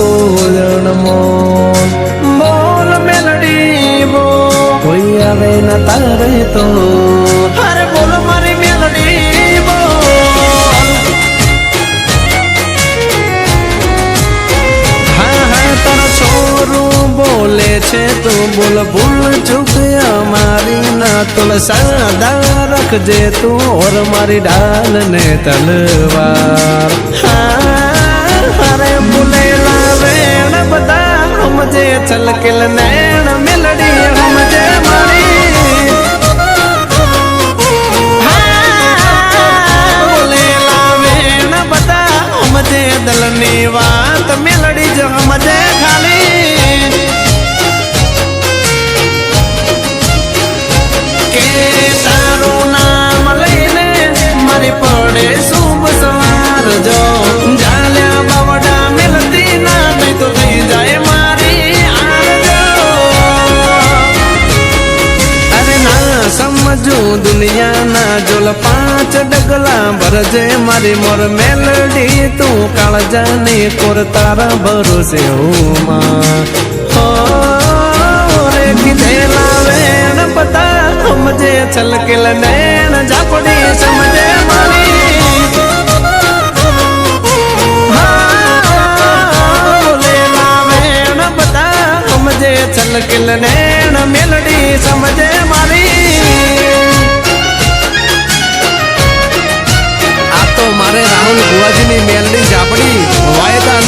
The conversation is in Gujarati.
ઉજળમો બોલ મેલડી બો કોઈ આવે ન તારે બોલ બોલ હા હા તારો છોરું બોલે છે તું બોલ ભૂલ ચૂક અમારી ના તુલ સાદા રખજે તું ઓર મારી ડાલ ને તલવાર હા અરે સમજે છલકેલ નૈણ મેલડી સમજુ દુનિયાના જોલ પાંચ ડગલા ભરજે મારી મોર મેલડી, તું કાળજાની કોર તારા ભરોસે હું માં. રે કીધેલા બધા સમજે છલકેલ નૈણ ઝાપડી સમજે મારી. છલકેલ નૈણ મેલડી સમજે મારી. રાહુલ ભુવાજીની મેલની ઝાપડી વાયદા